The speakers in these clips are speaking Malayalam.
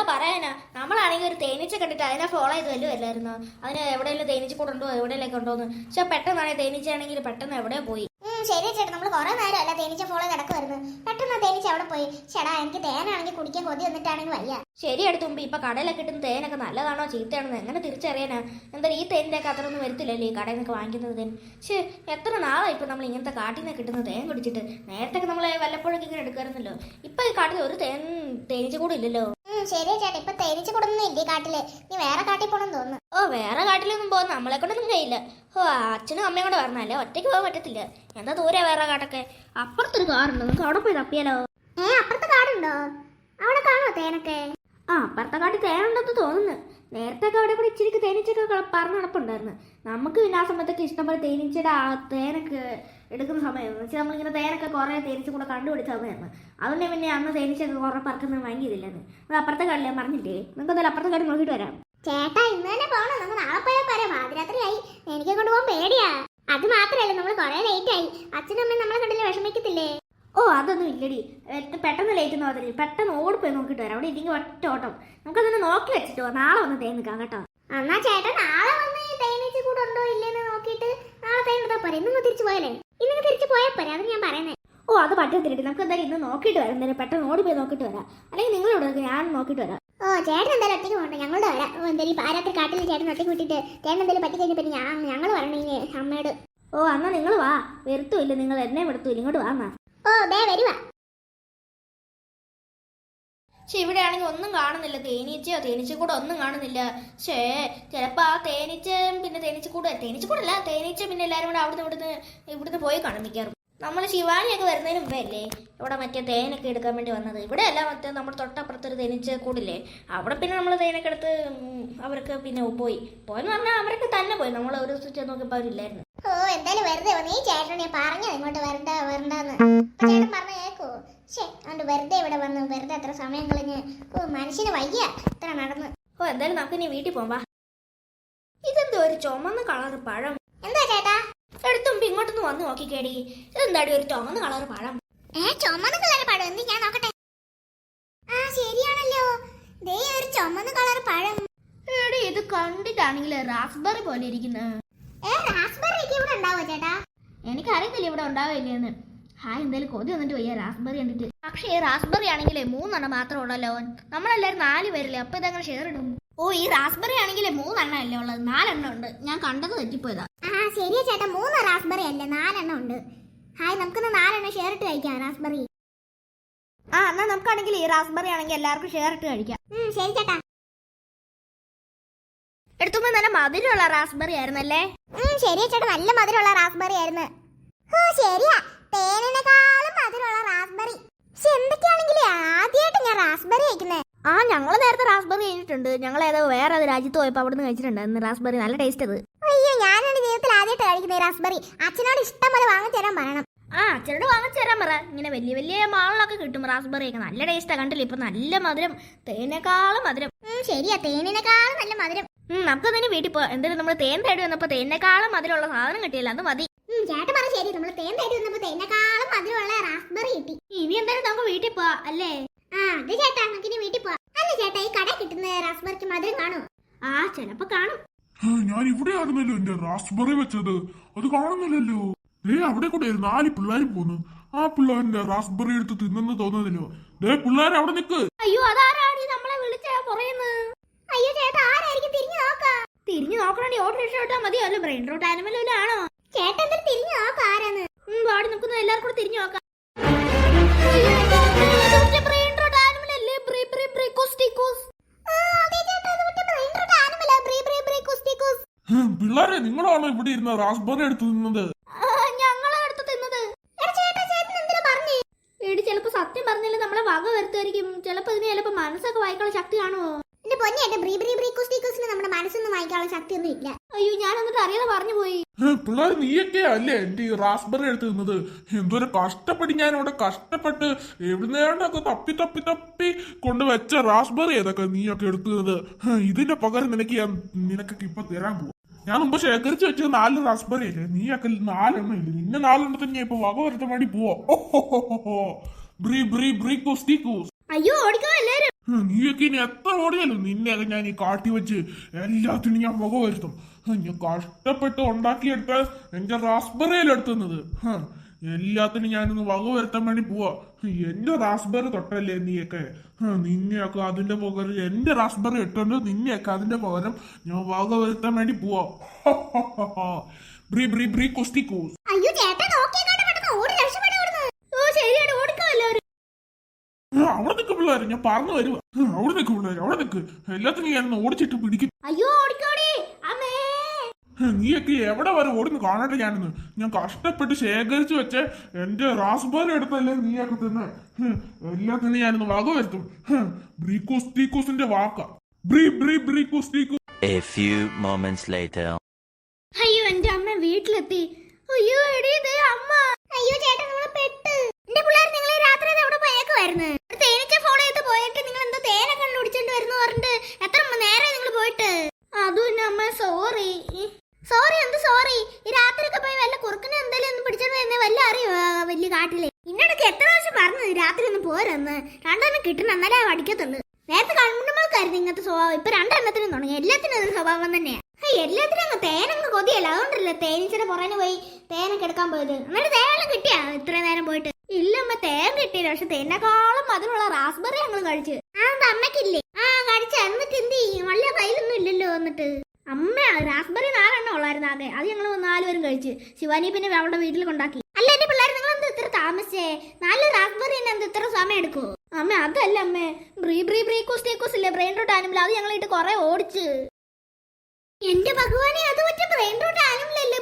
എന്താ പറയാനാ? നമ്മളാണെങ്കിൽ ഒരു തേനീച്ച കണ്ടിട്ട് അതിനെ ഫോളോ ചെയ്ത് വല്ലതും അല്ലായിരുന്നോ അതിന് എവിടെയെങ്കിലും തേനീച്ച കൂടെ ഉണ്ടോ എവിടെയെങ്കിലും ഉണ്ടോന്ന്? പക്ഷെ പെട്ടെന്നാണെങ്കിൽ തേനീച്ചയാണെങ്കിൽ പെട്ടെന്ന് എവിടെ പോയി. ശരി ചേട്ടാ നമ്മൾ കുറെ നേരമല്ല തേനീച്ച ഫോളോ നടക്കുമായിരുന്നു പെട്ടെന്ന് തേനീച്ച അവിടെ പോയി. ചേടാ എനിക്ക് തേനാണെങ്കിൽ കുടിക്കാൻ കൊതി വന്നിട്ടാണെങ്കിൽ വയ്യ. ശരി അടുത്തുമ്പ് ഇപ്പൊ കടയിലൊക്കെ കിട്ടുന്ന തേനൊക്കെ നല്ലതാണോ ചീത്തയാണോ എങ്ങനെ തിരിച്ചറിയാനാ? എന്താ ഈ തേനിന്റെ ഒക്കെ അത്രയൊന്നും വരത്തില്ലല്ലേ ഈ കടയിൽ നിന്നൊക്കെ വാങ്ങിക്കുന്നത് തേൻ പക്ഷേ എത്ര നാളായി ഇപ്പൊ നമ്മൾ ഇങ്ങനത്തെ കാട്ടിൽ നിന്ന് കിട്ടുന്ന തേൻ കുടിച്ചിട്ട്? നേരത്തെ നമ്മൾ വല്ലപ്പോഴൊക്കെ ഇങ്ങനെ എടുക്കാറുണ്ടല്ലോ ഇപ്പൊ ഈ കാട്ടിൽ ഒരു തേൻ തേനീച്ച കൂടെ ഇല്ലല്ലോ. ശരി ചേട്ടാ ഇപ്പൊ തേനീച്ച കൊടുക്കുന്ന ഇല്ലേ കാട്ടിൽ? നീ വേറെ കാട്ടിൽ പോണെന്ന് തോന്നുന്നു. ഓ വേറെ കാട്ടിലൊന്നും പോകുന്ന നമ്മളെ കൊണ്ടൊന്നും കഴിയില്ല. ഓ അച്ഛനും അമ്മയും കൂടെ പറഞ്ഞാലേ ഒറ്റയ്ക്ക് പോകാൻ പറ്റത്തില്ല. എന്താ ദൂരെ വേറെ കാട്ടൊക്കെ അപ്പുറത്തൊരു കാറുണ്ട് നമുക്ക് അവിടെ പോയി തപ്പിയാലോ? ഏ അപ്പുറത്തെ കാടുണ്ടോ? അവിടെ കാണോ തേനൊക്കെ? ആ അപ്പുറത്തെ കാട്ടിൽ തേനുണ്ടെന്ന് തോന്നുന്നു. നേരത്തെ ഒക്കെ അവിടെ കൂടി ഇച്ചിരിക്ക് തേനീച്ചൊക്കെ പറഞ്ഞ് നടപ്പുണ്ടായിരുന്നു. നമുക്ക് പിന്നെ ആ സമയത്തൊക്കെ ഇഷ്ടംപോലെ തേനീച്ചയുടെ ആ തേനൊക്കെ എടുക്കുന്ന സമയമായിരുന്നു. വെച്ചാൽ നമ്മളിങ്ങനെ തേനൊക്കെ കുറേ തേനീച്ച കൂടെ കണ്ടുപിടിച്ച സമയമായിരുന്നു. അതുകൊണ്ട് പിന്നെ അന്ന് തേനീച്ചൊക്കെ കുറേ പറക്കുന്നത് വാങ്ങിയതില്ലെന്ന് അത് അപ്പുറത്തെ കാട്ടിൽ പറഞ്ഞില്ലേ? നിങ്ങൾക്ക് എന്തായാലും അപ്പുറത്തെ കാട്ടിൽ നോക്കിയിട്ട് വരാം. ചേട്ടാ ഇന്ന് തന്നെ പോകണം നമുക്ക് നാളെ പോയാൽ പോരാ. പാതിരാത്രിയായി. എനിക്ക് കൊണ്ടുപോകാൻ പേടിയാ. അത് മാത്രല്ല നമ്മൾ കുറെ ലേറ്റ് ആയി. അച്ഛനും അമ്മയും നമ്മളെ കണ്ടില്ല വിഷമിക്കത്തില്ലേ? ഓ അതൊന്നും ഇല്ലടി. പെട്ടെന്ന് ലേറ്റ് ഒന്നും ആവത്തില്ല പെട്ടെന്ന് ഓടിപ്പോയി നോക്കിയിട്ട് വരാം. അവിടെ ഇല്ലെങ്കിൽ ഒറ്റ ഓട്ടം. നമുക്കതൊന്ന് നോക്കി വെച്ചിട്ട് പോവാം നാളെ വന്ന് തേൻ നിൽക്കാം കേട്ടോ. എന്നാ ചേട്ടൻ നാളെ വന്ന് ഈ തേനീച്ച കൂടെ ഉണ്ടോ ഇല്ലേന്ന് നോക്കിയിട്ട് നാളെ തേൻ എടുത്താൽ പോരെ. ഇന്നൊന്ന് തിരിച്ചു പോയാലേ ഇന്ന് തിരിച്ചു പോയാൽ പോരാ അത് ഞാൻ പറയുന്നത് ഓ അത് പറ്റത്തില്ല നമുക്ക് എന്തായാലും ഇന്ന് നോക്കിയിട്ട് വരാം എന്തായാലും പെട്ടെന്ന് ഓടി പോയി നോക്കിയിട്ട് വരാം. അല്ലെങ്കിൽ നിങ്ങളോട് ഞാൻ നോക്കിയിട്ട് വരാം. ഓ ചേട്ടൻ എന്തായാലും ഒറ്റയ്ക്ക് പോകണ്ട. ഞങ്ങളുടെ വരാം. ഓ, എന്തായാലും ഈ പാരാത്രി കാട്ടിൽ ചേട്ടൻ ഒറ്റയ്ക്ക് വിട്ടിട്ട് ചേട്ടൻ എന്തായാലും പറ്റി കഴിഞ്ഞാൽ പിന്നെ ഞാൻ ഞങ്ങൾ വരണേ അമ്മയോട്. ഓ അന്നാ നിങ്ങൾ വാ. വരുത്തുമില്ല നിങ്ങൾ എന്നെ വിടത്തുമില്ല ഇങ്ങോട്ട് വാ ഓ ദേ വരുവാ. പക്ഷെ ഇവിടെ ആണെങ്കിൽ ഒന്നും കാണുന്നില്ല. തേനീച്ചയോ തേനീച്ച കൂടെ ഒന്നും കാണുന്നില്ല. പക്ഷേ ചിലപ്പോൾ ആ തേനീച്ച പിന്നെ തേനീച്ച കൂടെ തേനീച്ച പിന്നെ എല്ലാവരും കൂടെ അവിടുന്ന് ഇവിടുന്ന് ഇവിടുന്ന് പോയി കാണും മിക്കാറും നമ്മൾ ശിവാനിയൊക്കെ വരുന്നതിന് മുമ്പേ അല്ലേ ഇവിടെ മറ്റേ തേനൊക്കെ എടുക്കാൻ വേണ്ടി വന്നത്? ഇവിടെ അല്ല മറ്റേ നമ്മുടെ തൊട്ടപ്പുറത്തൊരു തേനീച്ച കൂടില്ലേ അവിടെ പിന്നെ നമ്മൾ തേനൊക്കെ എടുത്ത് അവർക്ക് പിന്നെ പോയി. പോയെന്ന് പറഞ്ഞാൽ അവരൊക്കെ തന്നെ പോയി. നമ്മൾ ഒരു ദിവസം ചെന്ന് നോക്കിയപ്പോൾ അവരില്ലായിരുന്നു. ഓ എന്തായാലും വെറുതെ നീ ചേട്ടനെ. പറഞ്ഞത് ഇങ്ങോട്ട് വരണ്ട വരണ്ടെന്ന്. ചേട്ടൻ പറഞ്ഞു കേക്കോ? ശേ അതുകൊണ്ട് വെറുതെ ഇവിടെ വന്ന് വെറുതെ അത്ര സമയം കളഞ്ഞ് ഓ മനുഷ്യന് വയ്യ ഇത്ര നടന്ന്. ഓ എന്തായാലും നമുക്ക് നീ വീട്ടിൽ പോകാം വാ. ഇതെന്തോ ഒരു ചുമന്ന കളർ പഴം. എന്താ ചേട്ടാ? എടുത്തും ഇങ്ങോട്ടൊന്ന് വന്ന് നോക്കി കേടി ഇതെന്താടി ഒരു ചുമന്ന കളർ പഴം? ഏ ചുമന്ന കളർ പഴം? എന്ത് ഞാൻ നോക്കട്ടെ? ആ ശരിയാണല്ലോ. ദേ ഒരു ചുമന്ന കളർ പഴം. എടി ഇത് കണ്ടിട്ടാണെങ്കിൽ റാസ്ബെറി പോലെ ഇരിക്കുന്നു. ഏ റാസ്ബെറി ഇവിടെ ഉണ്ടാവോ ചേട്ടാ? എനിക്കറിയത്തില്ല ഇവിടെ ഉണ്ടാവില്ലെന്ന് ഹായ് എന്തായാലും കൊതി വന്നിട്ട് വയ്യ. റാസ്ബെറി കണ്ടിട്ട്. പക്ഷേ ഈ റാസ്ബെറി ആണെങ്കിലേ മൂന്നെണ്ണം മാത്രമേ ഉള്ളല്ലോ. നമ്മളെല്ലാവരും നാല് പേരല്ലേ അപ്പൊ ഇതങ്ങനെ ഷെയർ ഇടും. ഓ ഈ റാസ്ബെറി ആണെങ്കിലേ മൂന്നെണ്ണം അല്ലേ ഉള്ളത്? നാലെണ്ണം ഉണ്ട്. ഞാൻ കണ്ടത് തെറ്റിപ്പോയതാ. ആ ശരിയാ ചേട്ടാ. മൂന്ന് റാസ്ബെറി അല്ലേ? നാലെണ്ണം ഉണ്ട്. ഹായ് നമുക്കൊന്ന് നാലെണ്ണം ഷെയർ ഇട്ട് കഴിക്കാം റാസ്ബെറി ആ എന്നാ നമുക്കാണെങ്കിൽ ഈ റാസ്ബെറി ആണെങ്കിൽ എല്ലാവർക്കും ഷെയർ ഇട്ട് കഴിക്കാം. ശരി ചേട്ടാ. എടുത്തുമ്പോ നല്ല മധുരമുള്ള റാസ്ബെറി ആയിരുന്നല്ലേ? ശരിയാ ചേട്ടാ. നല്ല മധുരമുള്ള റാസ്ബെറി ആയിരുന്നു. ഓ ശരിയാ. തേനിനെക്കാളും മധുരമുള്ള റാസ്ബെറി പക്ഷെ എന്തൊക്കെയാണെങ്കിലേ ആദ്യമായിട്ട് ഞാൻ റാസ്ബെറി കഴിക്കുന്നത് ആ ഞങ്ങൾ നേരത്തെ റാസ്ബെറി കഴിഞ്ഞിട്ടുണ്ട് ഞങ്ങൾ ഏതോ വേറെ രാജ്യത്ത് പോയപ്പോൾ അവിടെ നിന്ന് കഴിച്ചിട്ടുണ്ടായിരുന്നു റാസ്ബെറി നല്ല ടേസ്റ്റ് അത്. അയ്യോ ഞാനാണ് ജീവിതത്തിൽ ആദ്യമായിട്ട് കഴിക്കുന്നത് റാസ്ബെറി അച്ഛനോട് ഇഷ്ടം പോലെ വാങ്ങിച്ചു തരാൻ പറയണം. ആ അച്ഛനോട് വാങ്ങിച്ചേരാൻ പറ. ഇങ്ങനെ വലിയ വലിയ മാളിലൊക്കെ കിട്ടും റാസ്ബെറി ഒക്കെ. നല്ല ടേസ്റ്റാ കണ്ടില്ല? ഇപ്പൊ നല്ല മധുരം. തേനേക്കാളും മധുരം. ശരിയാ. തേനിനെക്കാളും നല്ല മധുരം. നമുക്ക് തന്നെ വീട്ടിൽ പോ എന്തായാലും നമ്മൾ തേൻ തേടി വന്നപ്പോൾ തേനേക്കാളും മധുരമുള്ള സാധനം കിട്ടിയില്ല. അത് മതി. ചേട്ടൻ നമ്മൾ തേൻ തേടി വന്നപ്പോ തേനേക്കാളും മധുരമുള്ള റാസ്ബെറി കിട്ടി. ഇനി എന്തായാലും നമുക്ക് വീട്ടിൽ പോവാ അല്ലേ? ആ അത് ചേട്ടാ നമുക്ക് ഇനി വീട്ടിൽ പോവാ. അല്ല ചേട്ടാ ഈ കട കിട്ടുന്ന റാസ്ബെറിക്ക് മധുരം കാണോ ആ ചിലപ്പോ കാണും. ആ, ഞാൻ ഇവിടെ ആയിരുന്നല്ലോ എന്റെ റാസ്ബെറി വെച്ചത്. അത് കാണുന്നില്ലല്ലോ. ദേ അവിടെ കൂടെ നാല് പിള്ളേരും പോന്നു. ആ പിള്ളേരുടെ റാസ്ബെറി എടുത്ത് തിന്നെന്ന് തോന്നുന്നില്ലോ. ദേ പിള്ളേർ അവിടെ നിക്ക്. അയ്യോ അതാരാണ് നമ്മളെ വിളിച്ച പറയുന്നത് അയ്യോ ചേട്ടാ ആരായിരിക്കും തിരിഞ്ഞു നോക്കാ? തിരിഞ്ഞു നോക്കണേ ഓട്ടോ റിക്ഷ വിട്ടാൽ മതിയോ? അല്ല ബ്രെയിൻ റോട്ട് ആനിമലും ആണോ? ചേട്ടൻ തിരിഞ്ഞു നോക്കാ ആരാന്ന്. നിൽക്കുന്ന എല്ലാവർക്കും കൂടെ തിരിഞ്ഞു നോക്കാം. പിള്ളേരെ നിങ്ങളാണോ ഇവിടെ ഇരുന്ന റാസ്ബറി എടുത്ത് തിന്നത് ഞങ്ങളെ അടുത്ത് തിന്നത്. എടാ ചേട്ടാ, ചേട്ടൻ എന്തിനാ പറഞ്ഞേ? എടി ചിലപ്പോ സത്യം പറഞ്ഞില്ല നമ്മളെ വക വരുത്തായിരിക്കും ചിലപ്പോ ഇതിന് ചിലപ്പോ മനസ്സൊക്കെ വായിക്കാനുള്ള ശക്തി കാണുമോ എന്റെ പൊന്നെ, എന്റെ ബ്രീ, ബ്രീ, ബ്രീ, കുസ്തി, മനസ്സൊന്നും വായിക്കാനുള്ള ശക്തിയൊന്നും ഇല്ല. അയ്യോ ഞാൻ എന്നിട്ട് അറിയാതെ പറഞ്ഞു പോയി പിള്ളേർ നീയൊക്കെ അല്ലേ എന്റെ ഈ റാസ്ബെറി എടുത്ത് തിന്നത് എന്തോരം കഷ്ടപ്പെട്ട് ഞാൻ ഇവിടെ കഷ്ടപ്പെട്ട് എവിടുന്നേണ്ടൊക്കെ തപ്പി തപ്പി തപ്പി കൊണ്ട് വെച്ച റാസ്ബെറി ഏതൊക്കെ നീയൊക്കെ എടുത്തത് ഇതിന്റെ പകരം നിനക്ക് ഞാൻ നിനക്കൊക്കെ ഇപ്പൊ തരാൻ പോകും ഞാൻ മുമ്പ് ശേഖരിച്ച് വെച്ചത് നാല് റാസ്ബെറി അല്ലേ? നീയൊക്കെ നാലെണ്ണം ഇല്ല? നിന്നെ നാലെണ്ണത്തിന് ഞാൻ ഇപ്പൊ വക വരുത്താൻ വേണ്ടി പോവാ. ബ്രീ ബ്രീ ബ്രീ കുസ്തി കൂസ്. അയ്യോ ഓടിക്കോ. നീയൊക്കെ ഇനി എത്ര ഓടിയാലും നിന്നെയൊക്കെ ഞാൻ ഈ കാട്ടി വെച്ച് എല്ലാത്തിനും ഞാൻ മുഖ വരുത്തും. ഞാൻ കഷ്ടപ്പെട്ട് ഉണ്ടാക്കിയെടുത്ത എന്റെ റാസ്ബെറിയിലെടുത്തുന്നത് എല്ലാത്തിനും ഞാനൊന്ന് വക വരുത്താൻ വേണ്ടി പോവാ. എന്റെ റാസ്ബെറി തൊട്ടല്ലേ നീയൊക്കെ? നിന്നെയൊക്കെ അതിന്റെ പകരം എന്റെ റാസ്ബെറി ഇട്ടുണ്ട് നിന്നെയൊക്കെ അതിന്റെ പകരം ഞാൻ വക വരുത്താൻ വേണ്ടി പോവാ. ബ്രീ ബ്രീ ബ്രീ കുസ്തി കൂസ് അയ്യോ ചേട്ടാ നോക്കിയേക്കാട്ടെ പെട്ടെന്ന് ഓടി രക്ഷപ്പെട്ടു ഓടുന്നു ഓ ശരിയാണ് ഓടിക്കോ എല്ലാവരും ആ, പിള്ളേര് ഞാൻ പറഞ്ഞു വരുക അവിടെ നിൽക്കും പിള്ളേര് അവിടെ നിൽക്ക് എല്ലാത്തിനും ഞാൻ ഓടിച്ചിട്ട് പിടിക്കും. അയ്യോ ഓടിക്കോടി. അമ്മേ. നീയൊക്കെ എവിടെ വരെ? ഓടുന്ന് കാണട്ടെ ഞാനിന്ന്. ഞാൻ കഷ്ടപ്പെട്ട് ശേഖരിച്ചു വെച്ച എന്റെ റാസ്ബെറി എടുത്തല്ലേ നീയൊക്കെ തിന്ന്. എല്ലാത്തിനും ഞാനിന്ന് വക വരുത്തും. ബ്രീക്കോസ് ടീക്കോസിന്റെ വാക്ക. ബ്രീ ബ്രീ ബ്രീക്കോസ് ടീക്കോസ് A few moments later. അയ്യോ എന്റെ അമ്മ വീട്ടിലെത്തി. അയ്യോ എടീ ദേ അമ്മ. അയ്യോ ചേട്ടൻ നമ്മളെ പെട്ട്. എന്റെ പിള്ളേർ നിങ്ങൾ പോയേക്കുമായിരുന്നു തേനൊക്കെ ഫോളോ ചെയ്ത് പോയിട്ട് നിങ്ങൾ എന്തോ തേനെ കണ്ടുപിടിച്ചോണ്ട് വരുന്നു പറഞ്ഞിട്ട് എത്ര നേരെ നിങ്ങൾ പോയിട്ട്? അതും അമ്മ സോറി സോറി എന്ത് സോറി ഈ രാത്രിയൊക്കെ പോയി വല്ല കുറുക്കിനെ എന്തെങ്കിലും ഒന്ന് പിടിച്ചോണ്ട് വരുന്നേ വല്ല അറിയോ വലിയ കാട്ടിൽ? ഇന്നടക്ക് എത്ര പ്രാവശ്യം പറഞ്ഞു രാത്രി ഒന്ന് പോരെന്ന്? രണ്ടെണ്ണം കിട്ടണം എന്നാലേ പഠിക്കത്തുള്ളൂ നേരത്തെ കണ്ണുമ്മൾക്കായിരുന്നു ഇങ്ങനത്തെ സ്വഭാവം. ഇപ്പൊ രണ്ടെണ്ണത്തിനും തുടങ്ങി. എല്ലാത്തിനും ഒരു സ്വഭാവം തന്നെയാ. ഹേയ്, എല്ലാത്തിനും അങ്ങ് തേനങ്ങ് കൊതിയല്ല. അതുകൊണ്ടല്ലേ തേനീച്ചയുടെ പുറകിന് പോയി തേനൊക്കെ എടുക്കാൻ പോയത്? എന്നിട്ട് തേനെല്ലാം കിട്ടിയാ ഇത്രയും നേരം പോയിട്ട്? ഇല്ല അമ്മ തേൻ കിട്ടിയില്ല. പക്ഷെ തേനേക്കാളും മധുരമുള്ള റാസ്ബെറി ഞങ്ങൾ കഴിച്ചു. ആ അമ്മക്കില്ലേ ആ കഴിച്ച എന്നിട്ട് എന്ത് ചെയ്യും? വല്ല കയ്യിലൊന്നും ഇല്ലല്ലോ എന്നിട്ട്. അമ്മ റാസ്ബെറി നാലെണ്ണം ഉള്ളായിരുന്നു ആകെ. അത് ഞങ്ങൾ നാലുപേരും കഴിച്ച്. ശിവാനി പിന്നെ അവളുടെ വീട്ടിൽ കൊണ്ടാക്കി. അല്ല എന്റെ പിള്ളേർ നിങ്ങൾ എന്ത് ഇത്ര താമസിച്ചേ? നാല് റാസ്ബെറി എന്ത് ഇത്ര സമയം എടുക്കുമോ അമ്മ അതല്ല അമ്മേ. ബ്രീ ബ്രീ ബ്രീക്കൂസ് ടീക്കൂസ് ഇല്ലേ? ബ്രെയിൻ റോട്ട് ആനിമൽ അത് ഞങ്ങളിട്ട് കുറെ ഓടിച്ച്. എന്റെ ഭഗവാനെ അത് മറ്റേ ബ്രെയിൻ റൂട്ട്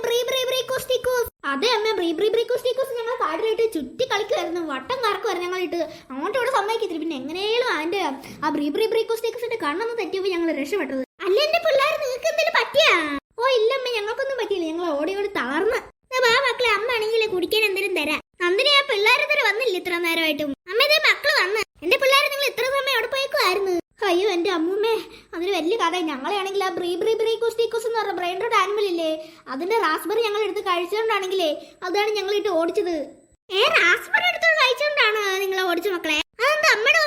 ബ്രീ ബ്രീ ടീക്കൂസ് അതെ അമ്മ ബ്രീ ബ്രീ ബ്രീക്കൂസ് കോസ്റ്റിക്കോസ് ഞങ്ങൾ കാട്ടിലിട്ട് ചുറ്റി കളിക്കുമായിരുന്നു വട്ടം കറക്കുമായിരുന്നു ഞങ്ങളിട്ട് അങ്ങോട്ടും ഇവിടെ സമ്മതിക്കത്തില്ല. പിന്നെ എങ്ങനെയും അതിന്റെ ആ ബ്രീ ബ്രീ ബ്രീക്കൂസ് കോസ്റ്റിക്കോസിന്റെ കണ്ണൊന്ന് തെറ്റിയപ്പോൾ ഞങ്ങൾ രക്ഷപ്പെട്ടത്. അല്ല എന്റെ പിള്ളേർ നിങ്ങൾക്ക് എന്തെങ്കിലും പറ്റിയാ? ഓ ഇല്ലമ്മ ഞങ്ങൾക്കൊന്നും പറ്റിയില്ല. ഞങ്ങൾ ഓടി ഓടി തളർന്ന്. വാ മക്കളെ അമ്മ ആണെങ്കിൽ കുടിക്കാൻ എന്തെങ്കിലും തരാം. അന്നിനെ ആ പിള്ളേരെ തന്നെ വന്നില്ല ഇത്ര നേരമായിട്ടും? അമ്മ ഇതേ മക്കൾ വന്ന്. എന്റെ പിള്ളേരെ നിങ്ങൾ ഇത്ര സമയം അവിടെ പോയിക്കുമായിരുന്നു അയ്യോ എന്റെ അമ്മൂമ്മേ. അതിന് വലിയ കഥ ഞങ്ങളെയാണെങ്കിൽ ആ ബ്രീ ബ്രീ ബ്രീ കുസ്റ്റീക്കൂസ് എന്ന് പറഞ്ഞ ബ്രെയിൻ റോഡ് ആനിമൽ ഇല്ലേ? അതിന്റെ റാസ്ബെറി ഞങ്ങൾ എടുത്ത് കഴിച്ചുകൊണ്ടാണെങ്കിലേ അതാണ് ഞങ്ങൾ ഇട്ട് ഓടിച്ചത്. ഏ റാസ്ബെറി എടുത്ത് കഴിച്ചുകൊണ്ടാണ് നിങ്ങൾ ഓടിച്ച മക്കളെ? അതെന്താ അമ്മയുടെ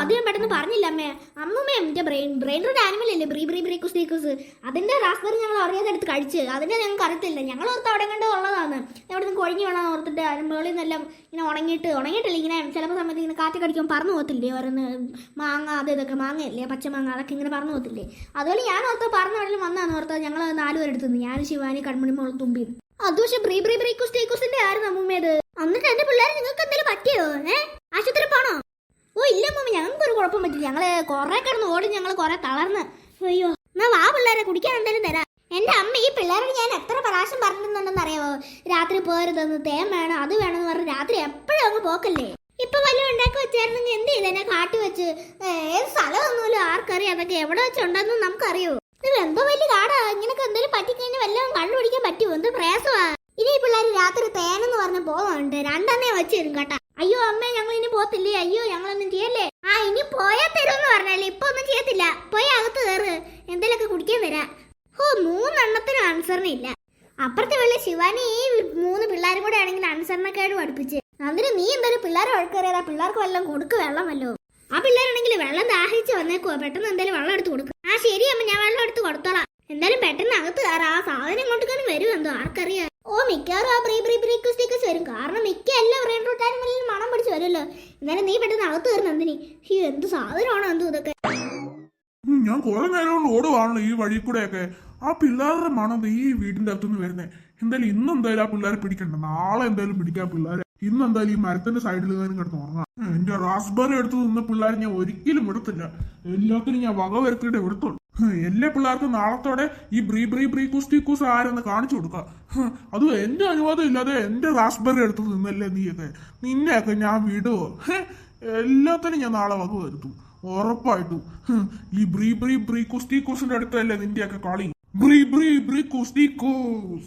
അത് ഞാൻ പെട്ടെന്ന് പറഞ്ഞില്ല അമ്മേ. അമ്മമ്മേ എന്റെ ബ്രെയിൻ ബ്രെയിൻ ഒരു ആനിമൽ അല്ലേ? ബ്രീ ബ്രീ ബ്രീ കുസ്റ്റീക്കൂസ് അതിന്റെ റാസ്ബെറി ഞങ്ങൾ അറിയാതെ എടുത്ത് കഴിച്ച്. അതിന്റെ ഞങ്ങൾക്ക് അറിയത്തില്ല. ഞങ്ങൾ ഓർത്ത് അവിടെ കണ്ട് ഉള്ളതാണ്. അവിടെ നിന്ന് കൊഴിഞ്ഞു വേണം ഓർത്തിട്ട് അതിന് മുകളിൽ നിന്നെല്ലാം ഇങ്ങനെ ഉണങ്ങിയിട്ട് ഉണങ്ങിയിട്ടില്ല ഇങ്ങനെ ചിലപ്പോൾ സമയത്ത് ഇങ്ങനെ കാറ്റ് കടിക്കുമ്പോൾ പറഞ്ഞു പോകത്തില്ലേ? ഓരോന്ന് മാങ്ങ അത് ഇതൊക്കെ മാങ്ങയല്ലേ? പച്ചമാങ്ങ അതൊക്കെ ഇങ്ങനെ പറഞ്ഞു പോകത്തില്ലേ? അതുപോലെ ഞാൻ ഓർത്ത് പറഞ്ഞ ഉടനെ വന്നാണ് ഓർത്ത് ഞങ്ങൾ നാലുപേരെടുത്തു ഞാൻ ശിവാനി കൺമണി മോളും തുമ്പി അത് പക്ഷെ ബ്രീ ബ്രീ ബ്രീ കുസ്റ്റിന്റെ ആയിരുന്നു അമ്മൂമ്മേത്. എന്നിട്ട് എന്റെ പിള്ളേർ നിങ്ങൾക്ക് എന്തെങ്കിലും പറ്റിയോ? ഏ? ആശുപത്രി പോണോ? ഓ ഇല്ല മമ്മ ഞങ്ങൾക്ക് ഒരു കുഴപ്പം പറ്റില്ല. ഞങ്ങൾ കൊറേ കിടന്ന് ഓടി ഞങ്ങൾ കൊറേ തളർന്ന്. അയ്യോ എന്നാ വാ പിള്ളേരെ കുടിക്കാൻ എന്തായാലും തരാം. എന്റെ അമ്മ ഈ പിള്ളേരോട് ഞാൻ എത്ര പ്രാവശ്യം പറഞ്ഞിട്ടുണ്ടെന്ന് അറിയാമോ രാത്രി പോരുതെന്ന് തേൻ വേണം അത് വേണമെന്ന് പറഞ്ഞ് രാത്രി എപ്പോഴും അങ്ങ് പോക്കല്ലേ? ഇപ്പൊ വല്ലതും ഉണ്ടാക്കി വെച്ചായിരുന്നെങ്കിൽ എന്ത് ചെയ്തേനെ കാട്ടി വെച്ച്? ഏത് സ്ഥലമൊന്നുമില്ല ആർക്കറിയാം അതൊക്കെ എവിടെ വെച്ചുണ്ടെന്ന് നമുക്കറിയോ? എന്തോ വലിയ കാടാ ഇങ്ങനൊക്കെ എന്തെങ്കിലും പറ്റിക്കഴിഞ്ഞാൽ വല്ലതും കണ്ടുപിടിക്കാൻ പറ്റുമോ? എന്ത് പ്രയാസമാ? ഇനി പിള്ളേർ രാത്രി തേനെന്ന് പറഞ്ഞ പോകുന്നുണ്ട് രണ്ടെണ്ണേ വെച്ച് തരും കേട്ടാ. അയ്യോ അമ്മേ ഞങ്ങൾ ഇനി പോത്തില്ലേ? അയ്യോ ഞങ്ങളൊന്നും ചെയ്യല്ലേ? ആ ഇനി പോയാ തരുമെന്ന് പറഞ്ഞല്ലേ? ഇപ്പൊ ഒന്നും ചെയ്യത്തില്ല. പോയി അകത്ത് കയറ് എന്തെങ്കിലുമൊക്കെ കുടിക്കാൻ തരാ ഓ മൂന്നെണ്ണത്തിനും അനുസരണയില്ല അപ്പുറത്തെ വെള്ള ശിവാനി ഈ മൂന്ന് പിള്ളേരും കൂടെ ആണെങ്കിൽ കേട് പഠിപ്പിച്ച് അതിന് നീ എന്തായാലും പിള്ളേരെ ഒഴുക്കേറിയതാ പിള്ളേർക്ക് വല്ലതും കൊടുക്ക് വെള്ളം വല്ലോ ആ പിള്ളേരാണെങ്കിൽ വെള്ളം ദാഹിച്ച് വന്നേക്കുവാ. പെട്ടെന്ന് എന്തായാലും വെള്ളം എടുത്ത് കൊടുക്കും. ആ ശരി അമ്മ ഞാൻ വെള്ളം എടുത്ത് കൊടുത്തോളാം. എന്തായാലും പെട്ടെന്ന് അകത്ത് കയറാം ആ സാധനം കൊണ്ടുക്കാനും വരും എന്തോ? ആർക്കറിയാം. മിക്കവാറും ആ ബ്രീ ബ്രീ ബ്രീ സ്റ്റിക്കേഴ്സ് വരും കാരണം മിക്ക എല്ലാ ബ്രെയിൻ റൂട്ടാനും ആനിമലിലും മണം പിടിച്ച് വരുമല്ലോ എന്നാലും നീ പെട്ടെന്ന് അകത്ത് വരുന്ന എന്തിനി ഈ എന്ത് സാധനമാണോ എന്തോ ഇതൊക്കെ ഞാൻ കുറെ നേരം ഓടുവാണല്ലോ ഈ വഴി കൂടെയൊക്കെ ആ പിള്ളേരുടെ മണം ഈ വീടിന്റെ അകത്തുനിന്ന് വരുന്നേ എന്തായാലും ഇന്ന് എന്തായാലും ആ പിള്ളേരെ പിടിക്കണ്ട നാളെ എന്തായാലും പിടിക്കാൻ പിള്ളേരെ ഇന്ന് എന്തായാലും ഈ മരത്തിന്റെ സൈഡിൽ നിന്നും കിടന്ന് ഉറങ്ങാം എന്റെ റാസ്ബെറി എടുത്ത് നിന്ന പിള്ളേരെ ഞാൻ ഒരിക്കലും വിടത്തില്ല എല്ലാത്തിനും ഞാൻ വക വരുത്തിയിട്ട് വിടത്തുള്ളൂ ഉം, എല്ലാ പിള്ളേർക്കും നാളത്തോടെ ഈ ബ്രീ ബ്രീ ബ്രീ കുസ്തി കുസ് ആരെന്ന് കാണിച്ചു കൊടുക്കാം. അത് എന്റെ അനുവാദം ഇല്ലാതെ എന്റെ റാസ്ബെറി എടുത്ത് നിന്നല്ലേ നീയൊക്കെ നിന്നെയൊക്കെ ഞാൻ വിടുവോ? എല്ലാത്തിനും ഞാൻ നാളെ വക വരുത്തും. ഉറപ്പായിട്ടും. ഈ ബ്രീ ബ്രീ ബ്രീ കുസ്തി കുസിന്റെ അടുത്തല്ലേ നിന്റെയൊക്കെ കളി? ബ്രീ ബ്രീ ബ്രീ കുസ്തി കൂസ്.